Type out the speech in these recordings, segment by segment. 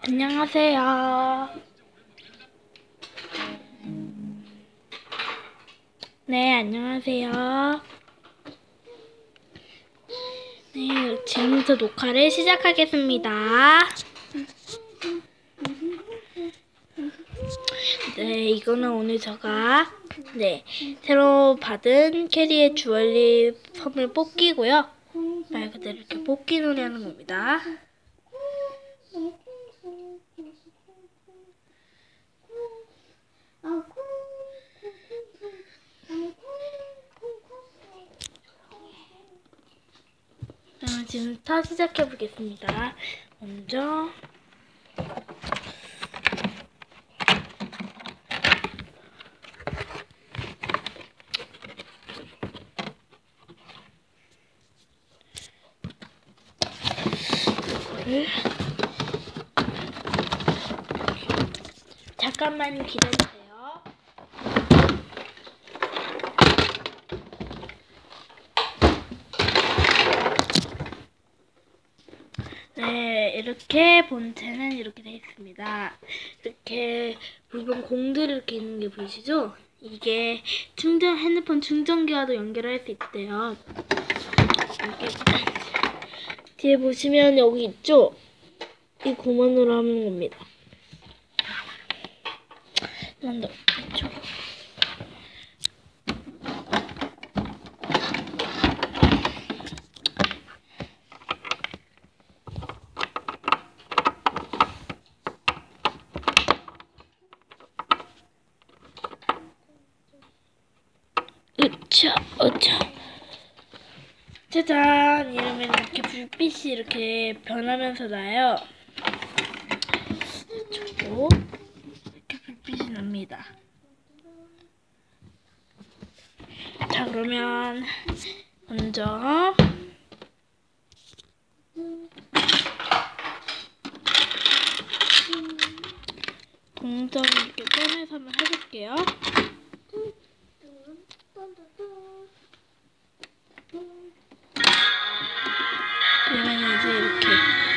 안녕하세요. 네, 안녕하세요. 네, 지금부터 녹화를 시작하겠습니다. 네, 이거는 오늘 제가 네 새로 받은 캐리의 주얼리 펌을 뽑기고요. 말 그대로 이렇게 뽑기 놀이 하는 겁니다. 지금부터 시작해 보겠습니다. 먼저 잠깐만 기다리세요. 네, 이렇게 본체는 이렇게 되어 있습니다. 이렇게 부분 공들이 이렇게 있는 게 보이시죠? 이게 충전 핸드폰 충전기와도 연결할 수 있대요. 이렇게 뒤에 보시면 여기 있죠? 이 고만으로 하는 겁니다. 한번더 으차, 으차. 짜잔! 이러면 이렇게 불빛이 이렇게 변하면서 나요. 저도 이렇게 불빛이 납니다. 자, 그러면 먼저 동전을 이렇게 꺼내서 한번 해볼게요. 그러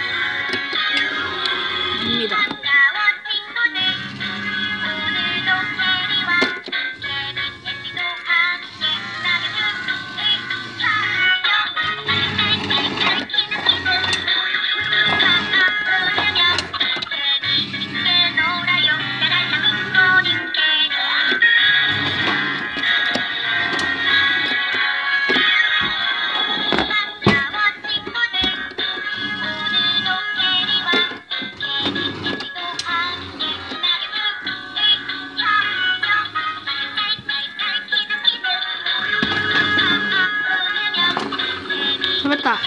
잡았다.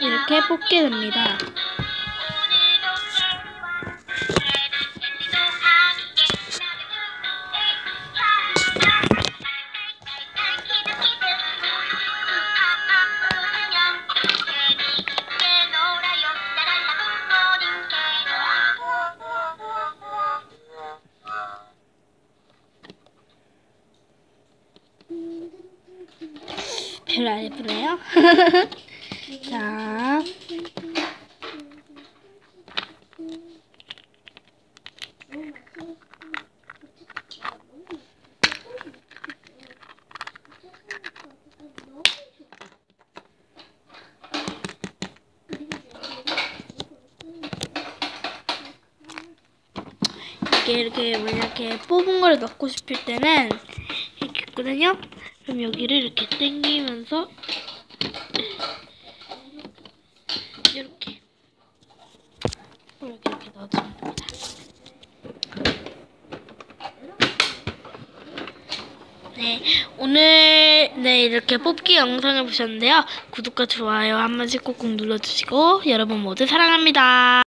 이렇게 뽑게 됩니다. 별로 안 예쁘네요. 자. 이렇게 이렇게 만약에 뽑은 걸 넣고 싶을 때는 이렇게 있거든요. 그럼 여기를 이렇게 당기면서 이렇게 이렇게 이렇게 넣어주면 됩니다. 네, 오늘 네 이렇게 뽑기 영상을 보셨는데요. 구독과 좋아요 한 번씩 꾹꾹 눌러주시고 여러분 모두 사랑합니다.